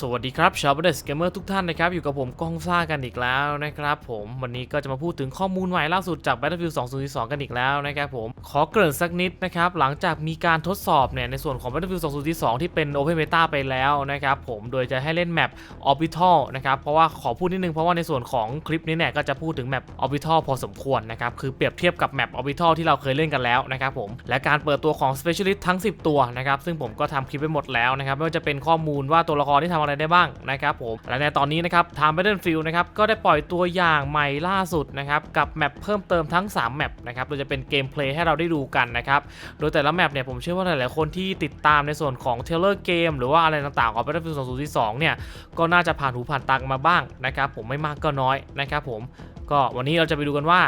สวัสดีครับชาวบันเดสเกมเมอร์ทุกท่านนะครับ อยู่กับผมก้องซ่ากันอีกแล้วนะครับผมวันนี้ก็จะมาพูดถึงข้อมูลใหม่ล่าสุดจาก Battlefield 2042 กันอีกแล้วนะครับผมขอเกริ่นสักนิดนะครับ หลังจากมีการทดสอบเนี่ยในส่วนของ Battlefield 2042 ที่เป็น Open Beta ไปแล้วนะครับผมโดยจะให้เล่นแมป Orbital นะครับเพราะว่าขอพูดนิดนึงเพราะว่าในส่วนของคลิปนี้เนี่ยก็จะพูดถึงแมป Orbital พอสมควรนะครับคือเปรียบเทียบกับแมป Orbital ที่เราเคยเล่นกันแล้วนะครับผมและการเปิดตัวของ Specialist ทั้ง 10 ตัวนะครับซึ่งผมก็ทำคลิปไปหมดแล้วนะครับไม่ว่าจะเป็นข้อมูลว่าตัวละครที่ทำอะไรได้บ้างนะครับผมและในตอนนี้นะครับทาง Battlefield นะครับก็ได้ปล่อยตัวอย่างใหม่ล่าสุดนะครับกับแมปเพิ่มเติมทั้ง 3 แมปนะครับโดยจะเป็นเกมเพลย์ให้เราได้ดูกันนะครับโดยแต่ละแมปเนี่ยผมเชื่อว่าหลายๆคนที่ติดตามในส่วนของเทเลอร์เกมหรือว่าอะไรต่างๆของ Battlefield 2042เนี่ยก็น่าจะผ่านหูผ่านตากันมาบ้างนะครับผมไม่มากก็น้อยนะครับผมก็วันนี้เราจะไปดูกันว่า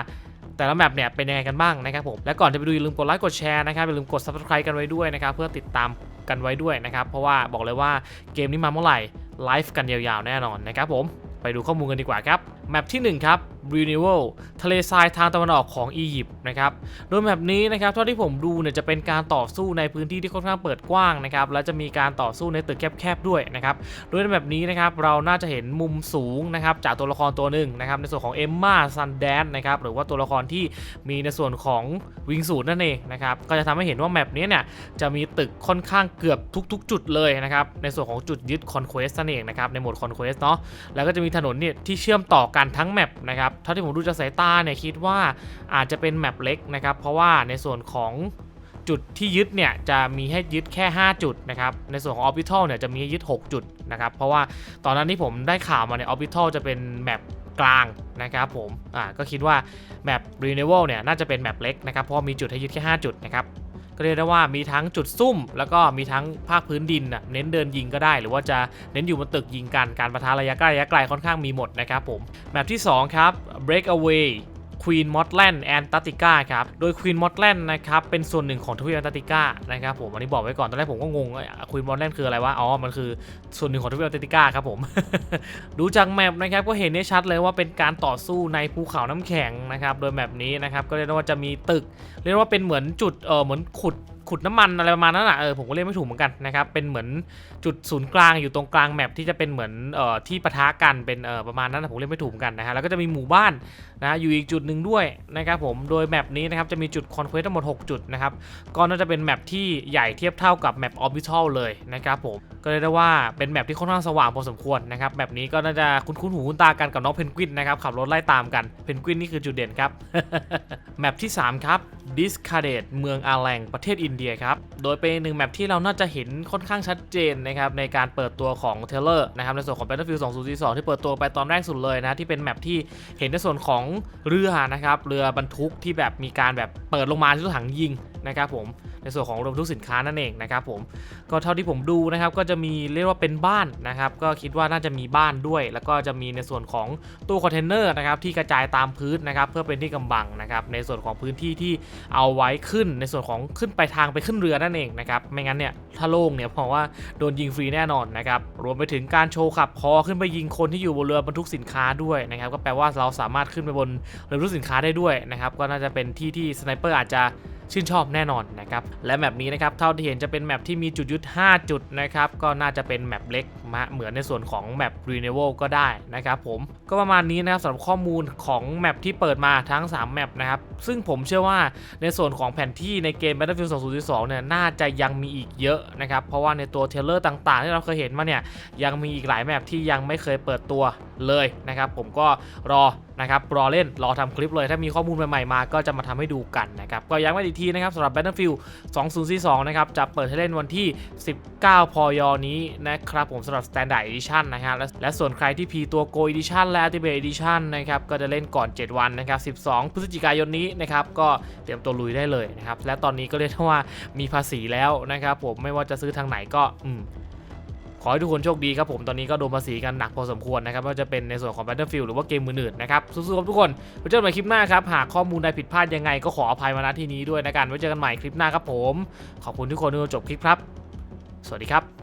แต่ละแมปเนี่ยเป็นยังไงกันบ้างนะครับผม และก่อนจะไปดูอย่าลืมกดไลค์กดแชร์นะครับอย่าลืมกด subscribe กันไว้ด้วยนะครับเพื่อติดตาม กันไว้ด้วยนะครับ เพราะว่าบอกเลยว่าเกมนี้มาเมื่อไหร่ไลฟ์กันยาวๆแน่นอนนะครับผมไปดูข้อมูลกันดีกว่าครับแมปที่1ครับ Renewal ทะเลทรายทางตะวันออกของอียิปต์นะครับโดยแมปนี้นะครับเท่าที่ผมดูเนี่ยจะเป็นการต่อสู้ในพื้นที่ที่ค่อนข้างเปิดกว้างนะครับและจะมีการต่อสู้ในตึกแคบๆด้วยนะครับโดยในแบบนี้นะครับเราน่าจะเห็นมุมสูงนะครับจากตัวละครตัวหนึ่งนะครับในส่วนของเอมมาซันแดนนะครับหรือว่าตัวละครที่มีในส่วนของวิงสูตรนั่นเองนะครับก็จะทำให้เห็นว่าแมปนี้เนี่ยจะมีตึกค่อนข้างเกือบทุก ๆ จุดเลยนะครับในส่วนของจุดยึดคอนเควสนั่นเองนะครับในโหมดคอนเควสเนาะแล้วก็จะมีถนนเนี่ยที่เชื่อมต่อกันทั้งแมปนะครับเท่าที่ผมดูจากสายตาเนี่ยคิดว่าอาจจะเป็นแมปเล็กนะครับ เพราะว่าในส่วนของจุดที่ยึดเนี่ยจะมีให้ยึดแค่ 5 จุดนะครับ ในส่วนของ Orbital เนี่ยจะมีให้ยึด 6 จุดนะครับ เพราะว่าตอนนั้นที่ผมได้ข่าวมาเนี่ย Orbital จะเป็นแมปกลางนะครับผม อ่า ก็คิดว่าแมป Renewal เนี่ยน่าจะเป็นแมปเล็กนะครับ เพราะมีจุดให้ยึดแค่ 5 จุดนะครับ ก็เรียกได้ว่ามีทั้งจุดซุ่ม แล้วก็มีทั้งภาคพื้นดินน่ะเน้นเดินยิงก็ได้ หรือว่าจะเน้นอยู่บนตึกยิงกันการประทะระยะใกล้ระยะไกลค่อนข้างมีหมดนะครับผมแมปที่2ครับ Breakaway Queen Motland Antarctica ครับ โดยควีนมอตแลนด์นะครับ เป็นส่วนหนึ่งของทวีปแอนตาร์กติกานะครับผม อันนี้บอกไว้ก่อน ตอนแรกผมก็งงว่า Queen Motland คืออะไรวะ อ๋อ มันคือส่วนหนึ่งของทวีปแอนตาร์กติกาครับผม ดูจากแมปนะครับ ก็เห็นได้ชัดเลยว่าเป็นการต่อสู้ในภูเขาน้ำแข็งนะครับ โดยแมปนี้นะครับ ก็เรียกว่าจะมีตึก เรียกว่าเป็นเหมือนจุด เออเหมือนขุด ขุดน้ำมันอะไรประมาณนั้นอะเออผมก็เรียกไม่ถูกเหมือนกันนะครับเป็นเหมือนจุดศูนย์กลางอยู่ตรงกลางแมปที่จะเป็นเหมือนเอ่อที่ปะทะกันเป็นเอ่อประมาณนั้นนะผมเรียกไม่ถูกเหมือนกันนะฮะแล้วก็จะมีหมู่บ้านนะอยู่อีกจุดหนึ่งด้วยนะครับผมโดยแมปนี้นะครับจะมีจุดคอนเควสทั้งหมด 6 จุดนะครับก็น่าจะเป็นแมปที่ใหญ่เทียบเท่ากับแมปออร์บิทัลเลยนะครับผมก็เลยได้ว่าเป็นแมปที่ค่อนข้างสว่างพอสมควรนะครับแมปนี้ก็น่าจะคุ้นๆหูคุ้นตากันกับน้องเพนกวินนะครับขับรถไล่ตามกันเพนกวินนี่คือจุดเด่นครับแมปที่ 3 ครับดิสคาเดตเมืองอาแลงประเทศอินเดียครับ โดยเป็นหนึ่งแมปที่เราน่าจะเห็นค่อนข้างชัดเจนนะครับในการเปิดตัวของเทเลอร์นะครับในส่วนของ Battlefield 2042 ที่เปิดตัวไปตอนแรกสุดเลยนะที่เป็นแมปที่เห็นในส่วนของเรือนะครับเรือบรรทุกที่แบบมีการแบบเปิดลงมาที่ถังยิง นะครับผมในส่วนของรถบรรทุกสินค้านั่นเองนะครับผมก็เท่าที่ผมดูนะครับก็จะมีเรียกว่าเป็นบ้านนะครับก็คิดว่าน่าจะมีบ้านด้วย แล้วก็จะมีในส่วนของตู้คอนเทนเนอร์นะครับที่กระจายตามพื้นนะครับเพื่อเป็นที่กำบังนะครับในส่วนของพื้นที่ที่เอาไว้ขึ้นในส่วนของขึ้นไปทางไปขึ้นเรือนั่นเองนะครับไม่งั้นเนี่ยถ้าโล่งเนี่ยเพราะว่าโดนยิงฟรีแน่นอนนะครับรวมไปถึงการโชว์ขับคอขึ้นไปยิงคนที่อยู่บนเรือบรรทุกสินค้าด้วยนะครับก็แปลว่าเราสามารถขึ้นไปบนเรือบรรทุกสินค้าได้ด้วยนะครับก็น่าจะเป็นที่ที่สไนเปอร์อาจจะ ชื่นชอบแน่นอนนะครับและแมปนี้นะครับเท่าที่เห็นจะเป็นแมปที่มีจุดยึด 5 จุดนะครับก็น่าจะเป็นแมปเล็กมาเหมือนในส่วนของแมป Renewal ก็ได้นะครับผมก็ประมาณนี้นะครับสำหรับข้อมูลของแมปที่เปิดมาทั้ง 3 แมปนะครับซึ่งผมเชื่อว่าในส่วนของแผนที่ในเกม Battlefield 2042เนี่ยน่าจะยังมีอีกเยอะนะครับเพราะว่าในตัวเทเลอร์ต่างๆ ที่เราเคยเห็นมาเนี่ยยังมีอีกหลายแมปที่ยังไม่เคยเปิดตัวเลยนะครับผมก็รอ นะครับรอเล่นรอทำคลิปเลยถ้ามีข้อมูลใหม่ๆมาก็จะมาทำให้ดูกันนะครับก็ย้ำไว้อีกทีนะครับสำหรับ Battlefield 2042นะครับจะเปิดให้เล่นวันที่ 19 พยนี้นะครับผมสำหรับ Standard Edition นะฮะและและส่วนใครที่พีตัว Go Edition และ Ultimate Edition นะครับก็จะเล่นก่อน 7 วันนะครับ 12 พฤศจิกายนนี้นะครับก็เตรียมตัวลุยได้เลยนะครับและตอนนี้ก็เรียกได้ว่ามีภาษีแล้วนะครับผมไม่ว่าจะซื้อทางไหนก็อืม ขอให้ทุกคนโชคดีครับผมตอนนี้ก็โดนภาษีกันหนักพอสมควรนะครับไม่ว่าจะเป็นในส่วนของ Battlefield หรือว่าเกมมืออื่นนะครับสู้ๆครับทุกคนไว้เจอกันใหม่คลิปหน้าครับหากข้อมูลใดผิดพลาดยังไงก็ขออภัยมาณที่นี้ด้วยนะกันไว้เจอกันใหม่คลิปหน้าครับผม ขอบคุณทุกคนที่ดูจบคลิปครับ สวัสดีครับ